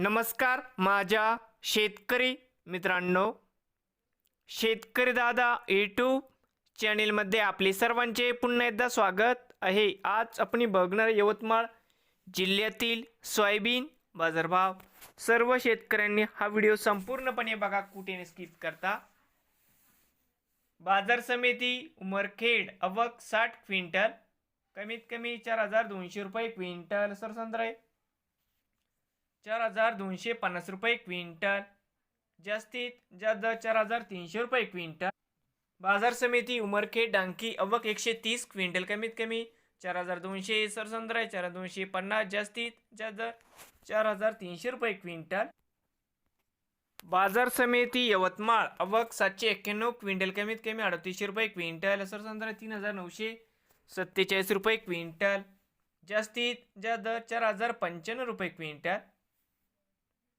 नमस्कार माझ्या शेतकरी मित्रांनो. शेतकरी दादा यूट्यूब चॅनेलमध्ये आपले सर्वांचे पुन्हा एकदा स्वागत आहे. आज आपण बघणार यवतमाळ जिल्ह्यातील सोयाबीन बाजारभाव. सर्व शेतकऱ्यांनी हा व्हिडिओ संपूर्णपणे बघा कुठे स्किप करता. बाजार समिती उमरखेड अवक साठ क्विंटल. कमीत कमी चार हजार दोनशे रुपये क्विंटल सरसंद्र आहे चार हजार दोनशे पन्नास रुपये क्विंटल. जास्तीत जास्त चार हजार तीनशे रुपये क्विंटल. बाजार समिती उमरखेड डांकी अवक एकशे तीस क्विंटल. कमीत कमी चार हजार दोनशे सरसंद्रा आहे चार हजार दोनशे पन्नास. जास्तीत जास्त चार हजार तीनशे रुपये क्विंटल. बाजार समिती यवतमाळ अवक सातशे एक्क्याण्णव क्विंटल. कमीत कमी अडतीसशे रुपये क्विंटल. सरसंद्रा तीन हजार नऊशे सत्तेचाळीस रुपये क्विंटल. जास्तीत जास्त चार हजार पंच्याण्णव रुपये क्विंटल.